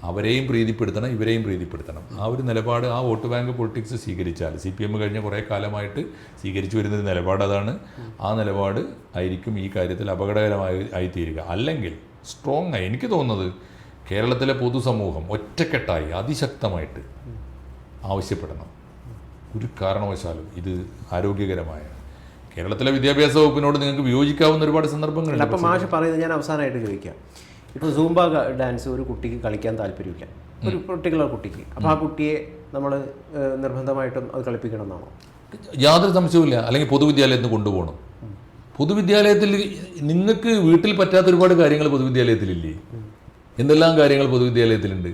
അവരെയും പ്രീതിപ്പെടുത്തണം ഇവരെയും പ്രീതിപ്പെടുത്തണം. ആ ഒരു നിലപാട് ആ വോട്ട് ബാങ്ക് പൊളിറ്റിക്സ് സ്വീകരിച്ചാൽ സി പി എം കഴിഞ്ഞ കുറേ കാലമായിട്ട് സ്വീകരിച്ചു വരുന്ന ഒരു നിലപാട് അതാണ്. ആ നിലപാട് ആയിരിക്കും ഈ കാര്യത്തിൽ അപകടകരമായി ആയിത്തീരുക. അല്ലെങ്കിൽ സ്ട്രോങ് ആയി എനിക്ക് തോന്നുന്നത് കേരളത്തിലെ പൊതുസമൂഹം ഒറ്റക്കെട്ടായി അതിശക്തമായിട്ട് ആവശ്യപ്പെടണം. ഒരു കാരണവശാലും ഇത് ആരോഗ്യകരമായ കേരളത്തിലെ വിദ്യാഭ്യാസ വകുപ്പിനോട് നിങ്ങൾക്ക് വിയോജിക്കാവുന്ന ഒരുപാട് സന്ദർഭങ്ങളുണ്ട്. അപ്പം മാഷ് പറയുന്നത് ഞാൻ അവസാനമായിട്ട് ചോദിക്കാം. ഇപ്പോൾ സൂംബ ഡാൻസ് ഒരു കുട്ടിക്ക് കളിക്കാൻ താല്പര്യമില്ല. ഒരു പെർട്ടിക്കുലർ കുട്ടിക്ക്. അപ്പോൾ ആ കുട്ടിയെ നമ്മൾ നിർബന്ധമായിട്ടും അത് കളിപ്പിക്കണം എന്നാണോ? യാതൊരു സംശയവുമില്ല. അല്ലെങ്കിൽ പൊതുവിദ്യാലയത്തിന് കൊണ്ടുപോകണം. പൊതുവിദ്യാലയത്തിൽ നിങ്ങൾക്ക് വീട്ടിൽ പറ്റാത്ത ഒരുപാട് കാര്യങ്ങൾ പൊതുവിദ്യാലയത്തിലില്ലേ? എന്തെല്ലാം കാര്യങ്ങൾ പൊതുവിദ്യാലയത്തിലുണ്ട്?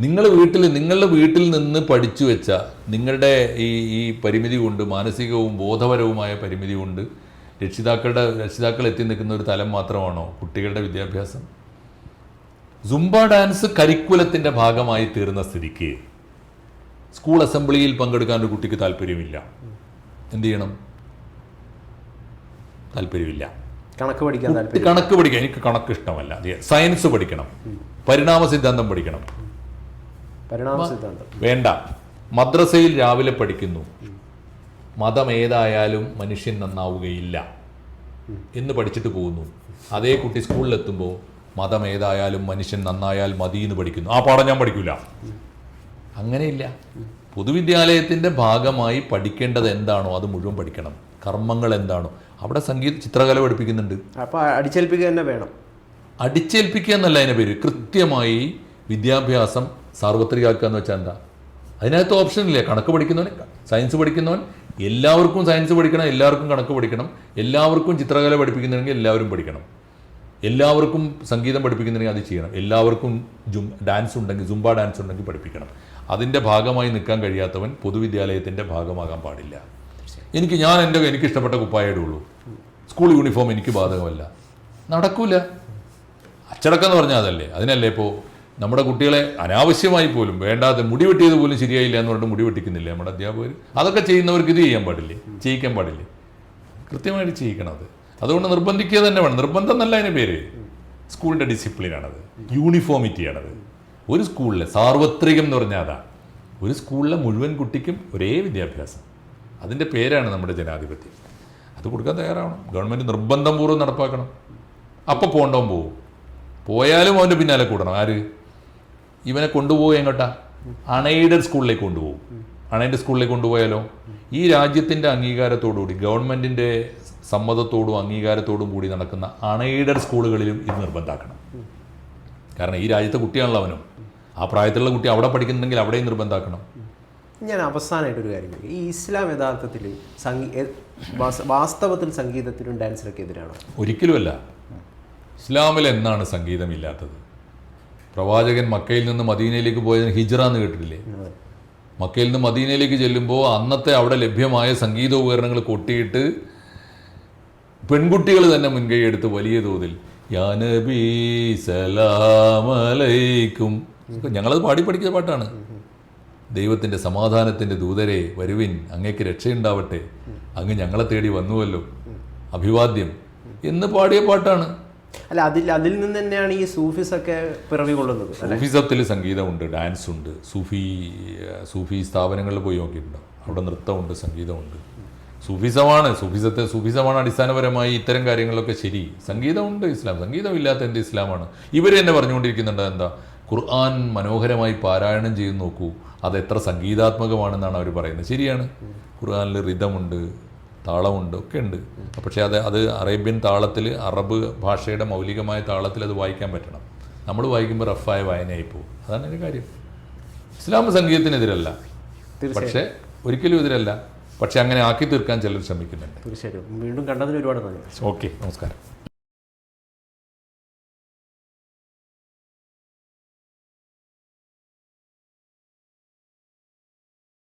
നിങ്ങൾ വീട്ടിൽ നിങ്ങളുടെ വീട്ടിൽ നിന്ന് പഠിച്ചു വെച്ച നിങ്ങളുടെ ഈ ഈ പരിമിതി കൊണ്ട് മാനസികവും ബോധപരവുമായ പരിമിതി കൊണ്ട് രക്ഷിതാക്കളുടെ രക്ഷിതാക്കൾ എത്തി നിൽക്കുന്ന ഒരു തലം മാത്രമാണോ കുട്ടികളുടെ വിദ്യാഭ്യാസം? സുംബ ഡാൻസ് കരിക്കുലത്തിന്റെ ഭാഗമായി തീർന്ന സ്ഥിതിക്ക് സ്കൂൾ അസംബ്ലിയിൽ പങ്കെടുക്കാൻ ഒരു കുട്ടിക്ക് താല്പര്യമില്ല. എന്ത് ചെയ്യണം? താല്പര്യമില്ല. കണക്ക് പഠിക്കാൻ കണക്ക് പഠിക്കാൻ എനിക്ക് കണക്ക് ഇഷ്ടമല്ല. സയൻസ് പഠിക്കണം. പരിണാമ സിദ്ധാന്തം പഠിക്കണം. പരിണാമ സിദ്ധാന്തം വേണ്ട. മദ്രസയിൽ രാവിലെ പഠിക്കുന്നു. മതം ഏതായാലും മനുഷ്യൻ നന്നാവുകയില്ല. എന്ന് പഠിച്ചിട്ട് പോകുന്നു. അതേ കുട്ടി സ്കൂളിലെത്തുമ്പോൾ മതം ഏതായാലും മനുഷ്യൻ നന്നായാൽ മതി എന്ന് പഠിക്കുന്നു. ആ പാഠം ഞാൻ പഠിക്കില്ല അങ്ങനെയില്ല. പൊതുവിദ്യാലയത്തിന്റെ ഭാഗമായി പഠിക്കേണ്ടത് എന്താണോ അത് മുഴുവൻ പഠിക്കണം. കർമ്മങ്ങൾ എന്താണോ? അവിടെ സംഗീത ചിത്രകല പഠിപ്പിക്കുന്നുണ്ട്. അപ്പോൾ അടിച്ചേൽപ്പിക്കുക തന്നെ വേണം. അടിച്ചേൽപ്പിക്കുക എന്നല്ല അതിന്റെ പേര്. കൃത്യമായി വിദ്യാഭ്യാസം സാർവത്രികമാക്കുക എന്ന് വെച്ചാൽ എന്താ? അതിനകത്ത് ഓപ്ഷൻ ഇല്ലേ? കണക്ക് പഠിക്കുന്നവൻ സയൻസ് പഠിക്കുന്നവൻ എല്ലാവർക്കും സയൻസ് പഠിക്കണം എല്ലാവർക്കും കണക്ക് പഠിക്കണം എല്ലാവർക്കും ചിത്രകല പഠിപ്പിക്കുന്നുണ്ടെങ്കിൽ എല്ലാവരും പഠിക്കണം. എല്ലാവർക്കും സംഗീതം പഠിപ്പിക്കുന്നുണ്ടെങ്കിൽ അത് ചെയ്യണം. എല്ലാവർക്കും ജും ഡാൻസ് ഉണ്ടെങ്കിൽ ജുംബ ഡാൻസ് ഉണ്ടെങ്കിൽ പഠിപ്പിക്കണം. അതിന്റെ ഭാഗമായി നിൽക്കാൻ കഴിയാത്തവൻ പൊതുവിദ്യാലയത്തിന്റെ ഭാഗമാകാൻ പാടില്ല. എനിക്ക് ഞാൻ എന്റെ എനിക്ക് ഇഷ്ടപ്പെട്ട കുപ്പായേ ഉള്ളൂ. സ്കൂൾ യൂണിഫോം എനിക്ക് ബാധകമല്ല. നടക്കൂല. അച്ചടക്കം എന്ന് പറഞ്ഞാൽ അതല്ലേ. അതിനല്ലേ ഇപ്പോൾ നമ്മുടെ കുട്ടികളെ അനാവശ്യമായി പോലും വേണ്ടാതെ മുടി വെട്ടിയത് പോലും ശരിയായില്ല എന്ന് പറഞ്ഞിട്ട് മുടി വെട്ടിക്കുന്നില്ല നമ്മുടെ അധ്യാപകർ? അതൊക്കെ ചെയ്യുന്നവർക്ക് ഇത് ചെയ്യാൻ പാടില്ലേ? ചെയ്യിക്കാൻ പാടില്ലേ? കൃത്യമായിട്ട് ചെയ്യിക്കണം അത്. അതുകൊണ്ട് നിർബന്ധിക്കുക തന്നെ വേണം. നിർബന്ധം എന്നല്ല അതിന് പേര്. സ്കൂളിന്റെ ഡിസിപ്ലിനാണത്. യൂണിഫോമിറ്റിയാണത്. ഒരു സ്കൂളിലെ സാർവത്രികം എന്ന് പറഞ്ഞാൽ അതാ. ഒരു സ്കൂളിലെ മുഴുവൻ കുട്ടിക്കും ഒരേ വിദ്യാഭ്യാസം. അതിന്റെ പേരാണ് നമ്മുടെ ജനാധിപത്യം. അത് കൊടുക്കാൻ തയ്യാറാവണം. ഗവൺമെന്റ് നിർബന്ധം പൂർവം നടപ്പാക്കണം. അപ്പോൾ പോകണ്ടവൻ പോവും. പോയാലും അവന്റെ പിന്നാലെ കൂടണം. ആര്? ഇവനെ കൊണ്ടുപോവുക എങ്ങോട്ടാ? അണയ്ഡഡ് സ്കൂളിലേക്ക് കൊണ്ടുപോകും. അണയുടെ സ്കൂളിലേക്ക് കൊണ്ടുപോയാലോ? ഈ രാജ്യത്തിന്റെ അംഗീകാരത്തോടുകൂടി ഗവൺമെന്റിന്റെ സമ്മതത്തോടും അംഗീകാരത്തോടും കൂടി നടക്കുന്ന അണയ്ഡഡ് സ്കൂളുകളിലും ഇത് നിർബന്ധാക്കണം. കാരണം ഈ രാജ്യത്തെ കുട്ടിയാണല്ലോ അവനും. ആ പ്രായത്തിലുള്ള കുട്ടി അവിടെ പഠിക്കുന്നുണ്ടെങ്കിൽ അവിടെയും നിർബന്ധാക്കണം. ഞാൻ അവസാനമായിട്ടൊരു കാര്യം ഈ ഇസ്ലാം യഥാർത്ഥത്തിൽ വാസ്തവത്തിൽ സംഗീതത്തിനും ഡാൻസിനൊക്കെ എതിരാണോ? ഒരിക്കലുമല്ല. ഇസ്ലാമിൽ എന്നാണ് സംഗീതമില്ലാത്തത്? പ്രവാചകൻ മക്കയിൽ നിന്ന് മദീനയിലേക്ക് പോയതിന് ഹിജ്റ എന്ന് കേട്ടിട്ടില്ലേ? മക്കയിൽ നിന്ന് മദീനയിലേക്ക് ചെല്ലുമ്പോൾ അന്നത്തെ അവിടെ ലഭ്യമായ സംഗീത ഉപകരണങ്ങൾ കൊട്ടിയിട്ട് പെൺകുട്ടികൾ തന്നെ മുൻകൈ എടുത്ത് വലിയ തോതിൽ സലാമലൈക്കും ഞങ്ങളത് പാടി പഠിക്കുന്ന പാട്ടാണ്. ദൈവത്തിന്റെ സമാധാനത്തിന്റെ ദൂതരെ വരുവിൻ അങ്ങേക്ക് രക്ഷയുണ്ടാവട്ടെ. അങ്ങ് ഞങ്ങളെ തേടി വന്നുവല്ലോ. അഭിവാദ്യം എന്ന് പാടിയ പാട്ടാണ്. അല്ല അതിൽ അതിൽ നിന്ന് തന്നെയാണ് ഈ സൂഫിസൊക്കെ പിറവി കൊള്ളുന്നത് സൂഫിസത്തിൽ സംഗീതമുണ്ട് ഡാൻസ് ഉണ്ട് സൂഫി സൂഫി സ്ഥാപനങ്ങളിൽ പോയി നോക്കിയിട്ടുണ്ടോ. അവിടെ നൃത്തമുണ്ട് സംഗീതമുണ്ട്. സൂഫിസമാണ് സൂഫിസത്തെ സൂഫിസമാണ് അടിസ്ഥാനപരമായി ഇത്തരം കാര്യങ്ങളൊക്കെ ശരി. സംഗീതമുണ്ട് ഇസ്ലാം സംഗീതമില്ലാത്ത എന്റെ ഇസ്ലാമാണ്? ഇവർ തന്നെ പറഞ്ഞുകൊണ്ടിരിക്കുന്നുണ്ട് എന്താ ഖുർആൻ മനോഹരമായി പാരായണം ചെയ്ത് നോക്കൂ അത് എത്ര സംഗീതാത്മകമാണെന്നാണ് അവർ പറയുന്നത്. ശരിയാണ്. ഖുർആാനിൽ റിതമുണ്ട് താളമുണ്ട് ഒക്കെ ഉണ്ട്. പക്ഷേ അത് അത് അറേബ്യൻ താളത്തിൽ അറബ് ഭാഷയുടെ മൗലികമായ താളത്തിൽ അത് വായിക്കാൻ പറ്റണം. നമ്മൾ വായിക്കുമ്പോൾ റഫായ വായനയായി പോകും. അതാണ് എന്റെ കാര്യം. ഇസ്ലാം സംഗീതത്തിനെതിരല്ല. പക്ഷേ ഒരിക്കലും എതിരല്ല. പക്ഷെ അങ്ങനെ ആക്കി തീർക്കാൻ ചിലർ ശ്രമിക്കുന്നുണ്ട്. തീർച്ചയായിട്ടും വീണ്ടും കണ്ടതിന് ഒരുപാട് നന്ദി. ഓക്കെ നമസ്കാരം.